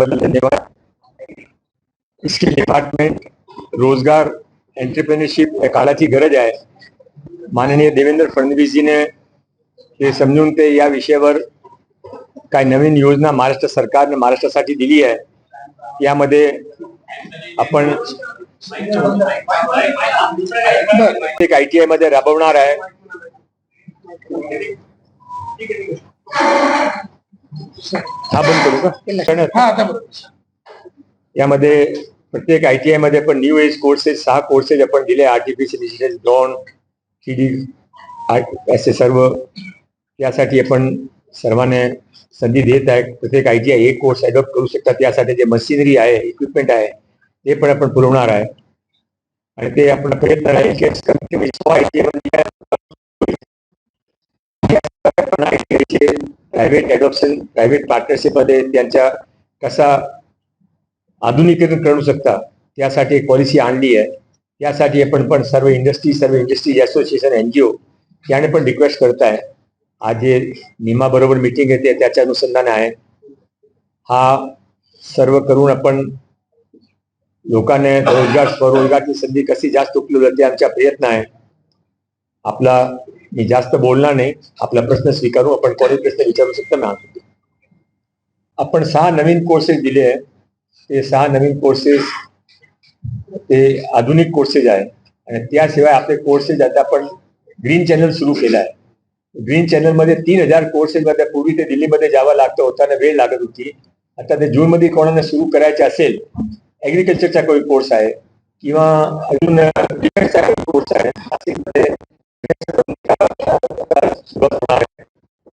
बद्दल धन्यवाद skill department रोजगार एंटरप्रेन्योरशिप या काळाची गरज आहे. माननीय देवेंद्र फडणवीसजीने हे समजून ते या विषयावर काय नवीन योजना महाराष्ट्र सरकारने महाराष्ट्रासाठी दिली आहे. यामध्ये आपण एक आय टी आयमध्ये राबवणार आहे. हा बंद करू का? हा यामध्ये प्रत्येक आय टी आयमध्ये आपण न्यू एज कोर्सेस सहा कोर्सेस आपण दिले. Artificial intelligence drone three D असे सर्व. यासाठी आपण सर्वांना संधी देत आहे प्रत्येक आय टी आय एक कोर्स अडॉप्ट करू शकतात. यासाठी जे मशिनरी आहे इक्विपमेंट आहे ते पण आपण पुरवणार आहे. आणि ते आपण प्रयत्न की कमीत कमी मध्ये प्रायव्हेट अडॉप्शन प्रायव्हेट पार्टनरशिपमध्ये त्यांच्या कसा आधुनिकीकरण करू शकता त्यासाठी एक पॉलिसी आणली आहे. त्यासाठी आपण पण सर्व इंडस्ट्री सर्व industry association N G O याने पण रिक्वेस्ट करत आहे. आज जे निमाबरोबर मिटिंग येते त्याच्या अनुषंगाने आहे. हा सर्व करून आपण लोकांना रोजगार स्वरोजगारची संधी कशी जास्त उपलब्ध होते आमचा प्रयत्न आहे. आपला मी जास्त बोलणार नाही आपला प्रश्न स्वीकारू आपण कोणी प्रश्न विचारू शकतो मी आपण सहा नवीन कोर्सेस दिले आहे ते सहा नवीन कोर्सेस ते आधुनिक कोर्सेस आहे आणि त्याशिवाय आपले कोर्सेस आता आपण ग्रीन चॅनल सुरू केला आहे. ग्रीन चॅनलमध्ये तीन हजार कोर्सेस मध्ये पूर्वी ते दिल्लीमध्ये जावं लागतं होताना वेळ लागत होती. आता ते जून मध्ये कोणाला सुरू करायचे असेल ऍग्रिकल्चरचा काही कोर्स आहे किंवा अजून डिफेन्सचा काही कोर्स आहे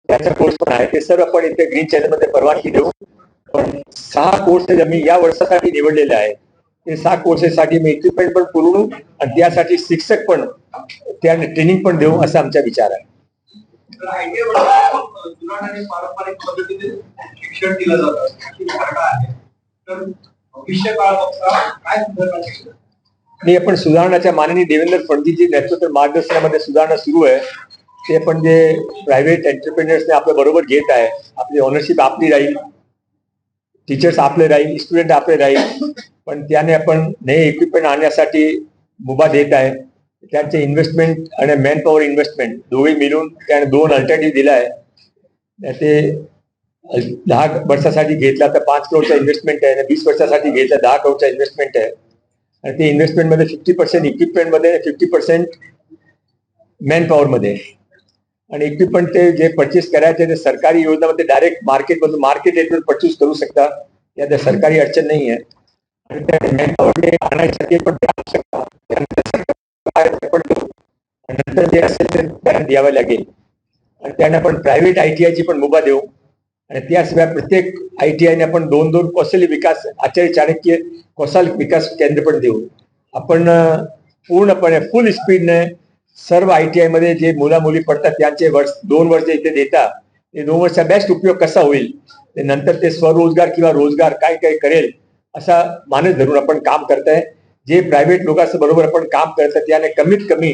त्याचा कोर्स पण आहे. ते सर्व आपण इथे ग्रीन चॅनलमध्ये परवानगी देऊ. पण सहा कोर्सेस आम्ही या वर्षासाठी निवडलेले आहे ते सहा कोर्सेससाठी मी इक्विपमेंट पण पुरवू आणि त्यासाठी शिक्षक पण त्या ट्रेनिंग पण देऊ असा आमचा विचार आहे. पारंपरिक पद्धतीने शिक्षण दिलं जातं. अशी बघता काय सुधारणा आणि आपण सुधारणाच्या माननीय देवेंद्र फडणवीसजी नेतृत्व मार्गदर्शनामध्ये सुधारणा सुरू आहे. ते आपण जे प्रायव्हेट एंटरप्रेनर्सने आपल्या बरोबर घेत आहे आपली ओनरशिप आपली राहील. टीचर्स आपले राहील स्टुडंट आपले राहील. पण त्याने आपण नवे इक्विपमेंट आणण्यासाठी मुभा देत आहे. त्यांचे इन्व्हेस्टमेंट आणि मॅन पॉवर इन्व्हेस्टमेंट दोघे मिळून त्याने दोन अल्टरनेटिव्ह दिला आहे. ते दहा वर्षासाठी घेतला तर पाच करोडचा इन्व्हेस्टमेंट आहे आणि वीस वर्षासाठी घेतला दहा करोडचा इन्व्हेस्टमेंट आहे. आणि ते इन्व्हेस्टमेंटमध्ये फिफ्टी पर्सेंट इक्विपमेंटमध्ये फिफ्टी पर्सेंट मॅन पॉवर मध्ये आणि इक्विपमेंट ते जे परचेस करायचे ते सरकारी योजनामध्ये डायरेक्ट मार्केट मधून मार्केट रेटवर परचेस करू शकता. यात सरकारी अडचण नाही आहे आणि त्या मॅन पॉवर आणायसाठी पण ते आणू शकता. त्यानंतर सरकार नंतर जे असेल ते द्यावं लागेल. आणि त्यांना आपण प्रायव्हेट आय ची पण मुभा देऊ. आणि त्याशिवाय प्रत्येक आय टी आयने आपण दोन दोन कौशल्य विकास आचार्य चाणक्य कौशल्य विकास केंद्र पण देऊ. आपण पूर्णपणे फुल स्पीडने सर्व आय टी आयमध्ये जे मुला मुली पडतात त्यांचे वर्ष दोन वर्ष इथे देतात ते दोन वर्षा बेस्ट उपयोग कसा होईल? ते नंतर ते स्वरोजगार किंवा रोजगार काय काय करेल असा मानस धरून आपण काम करताय. जे प्रायव्हेट लोकांचं बरोबर आपण काम करतात त्याने कमीत कमी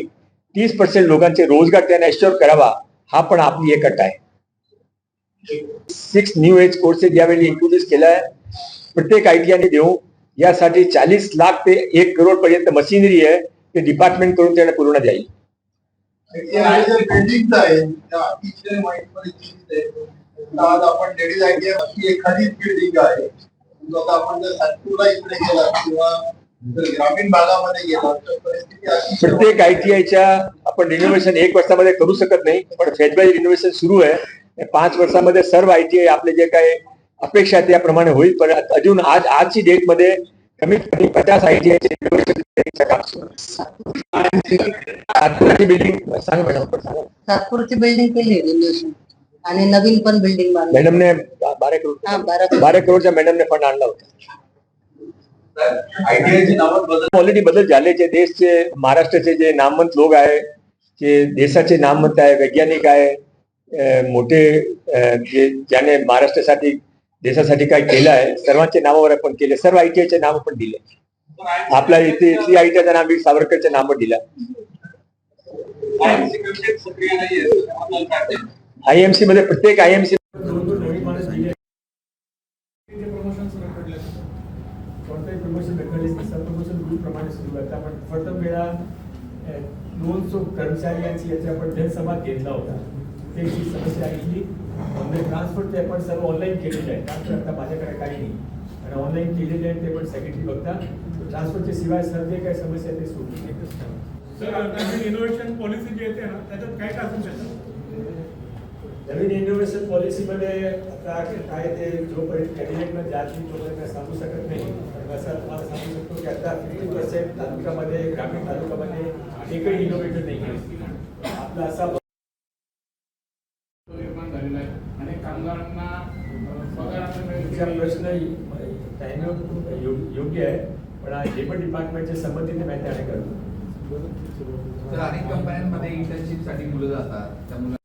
तीस पर्सेंट लोकांचे रोजगार त्याने अश्योर करावा हा पण आपली एक अट आहे. सिक्स न्यू एज कोर्सेस यावेळी इंट्रोड्यूस केला आहे. प्रत्येक आय टी देऊ यासाठी चाळीस लाख ते एक करोड पर्यंत मशिनरी आहे. ते डिपार्टमेंट करून त्यांना पूर्ण जाईल. आज आपण लेडीज अशी एखादीच बिल्डिंग आहे. आपण जर सातपूरला इकडे गेला किंवा ग्रामीण भागामध्ये गेला तर परिस्थिती अतिशय प्रत्येक आयटीआयच्या आपण रिनोव्हेशन एक वर्षामध्ये करू शकत नाही पण फेज बाय रिनोव्हेशन सुरू आहे. पाच वर्षामध्ये सर्व आयटीआय आपले जे काही अपेक्षा आहे त्याप्रमाणे होईल. पण अजून आज आजची डेटमध्ये कमीत कमी पचास सुरू आहे. सातपुराची बिल्डिंग सांगा मॅडम. नागपूरची बिल्डिंग केली आणि नवीन पण बिल्डिंग बांधली. मॅडमने बारा करोड हा बारा करोडच्या मॅडमने फंड आणला होता. ऑलरेडी बदल झाले. जे देशचे महाराष्ट्राचे जे नामवंत लोक आहे जे देशाचे नामवंत आहे वैज्ञानिक आहे मोठे जे ज्याने महाराष्ट्रासाठी देशासाठी काय केलं आहे सर्वांचे नावावर आपण केले सर्व आयटीआयचे नाव पण दिले. आपल्या इथे इथली आयटीआयचं नाव वीर नाव नावावर दिलं आयएमसी मध्ये प्रत्येक आयएमसी कोणतंही प्रमोशन प्रमोशन रूलप्रमाणे सुरू प्रथम वेळा दोन कर्मचाऱ्यांची याच्या आपण जनसभा घेतला होता. त्यांची समस्या ऐकली ऑनलाईन ट्रान्सफर ते आपण सर्व ऑनलाईन केलेलं आहे ट्रान्सफर आता माझ्याकडे काही नाही. आणि ऑनलाईन केलेले आहे ते पण सेक्रेटरी बघता. ट्रान्सफरच्या शिवाय सर्व जे काही समस्या ते सोडून. सर नवीन इनोव्हेशन पॉलिसी जी येते ना त्याच्यात काय काय असून त्याच्यात नवीन इनोव्हेशन पॉलिसीमध्ये आता काय ते जोपर्यंत कॅबिनेटमध्ये जात नाही तोपर्यंत काय सांगू शकत नाही. पण असं तुम्हाला सांगू शकतो की आता फिफ्टी पर्सेंट तालुक्यामध्ये ग्रामीण तालुक्यामध्ये एकही इनोव्हेटर नाही आहे. आपला असा निर्माण झालेला आहे आणि कामगारांना अं, पगार आता तुमचा मिळेल. प्रश्न टाइम योग्य आहे. पण लेबर डिपार्टमेंटच्या संमतीने माहिती आहे करतो. तर अनेक कंपन्यांमध्ये इंटर्नशिपसाठी मुलं जातात. त्या मुलांना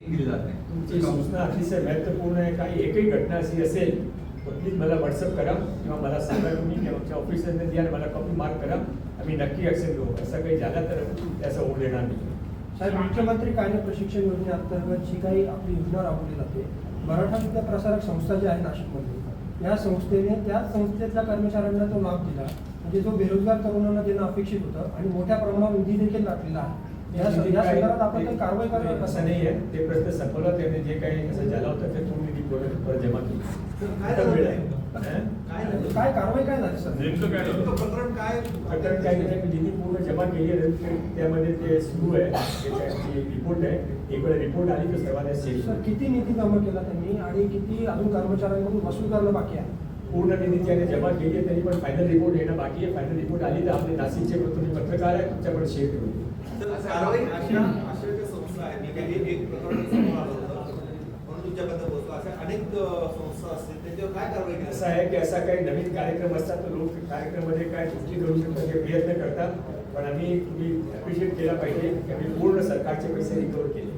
दिली जात नाही. तुमची सूचना अतिशय महत्त्वपूर्ण आहे. काही एकही घटना अशी असेल तर प्लीज मला व्हॉट्सअप करा किंवा मला सांगा तुम्ही किंवा आमच्या ऑफिसरने द्या आणि मला कॉपी मार्क करा. आम्ही नक्की ॲक्शन घेऊ. असं काही झालं तर त्याचा होऊ देणार नाही. साहेब मुख्यमंत्री कार्य प्रशिक्षण योजनेअंतर्गत जी काही आपली योजना राबवली जाते मराठा विद्या प्रसारक संस्था जी आहे नाशिकमध्ये या संस्थेने त्याच संस्थेतल्या कर्मचाऱ्यांना तो लाभ दिला. म्हणजे जो बेरोजगार तरुणांना देणं अपेक्षित होतं आणि मोठ्या प्रमाणावर निधी देखील लागलेला आहे. या स- या संदर्भात आपण काही कारवाई करणार नाही, असं नाही आहे. ते प्रश्न संपवला त्याने जे काही असं झालं होतं ते परत जमा केली. हं? काय कारवाई काय झाली सर? नेमकं काय झालं? प्रकरण काय? प्रकरण काय नाही मी निधी पूर्ण जमा केली आहे त्यामध्ये ते सुरू आहे. त्याची रिपोर्ट आहे. एक वेळ रिपोर्ट आली तर सर्वांना सेल सर किती निधी जमा केला त्यांनी आणि किती अजून कर्मचाऱ्यांकडून वसूल करणं बाकी आहे? पूर्ण निधी त्याने जमा केली आहे तरी पण फायनल रिपोर्ट येणं बाकी आहे. फायनल रिपोर्ट आली तर आपले नाशिकचे तुम्ही पत्रकार आहे तुमच्याकडे शेअर करू कारवाई अशा अशा ज्या संस्था आहेत म्हणजे हे एक प्रकरण समोर आलं होतं म्हणून तुमच्याबद्दल बोलतो अशा अनेक संस्था असतील त्यांच्यावर काय कारवाई असं आहे की असा काही नवीन कार्यक्रम असतात तर लोक कार्यक्रमामध्ये काय त्रुटी करू शकतात हे प्रयत्न करतात. पण आम्ही तुम्ही अप्रिशिएट केला पाहिजे की आम्ही पूर्ण सरकारचे पैसे रिकवर केले.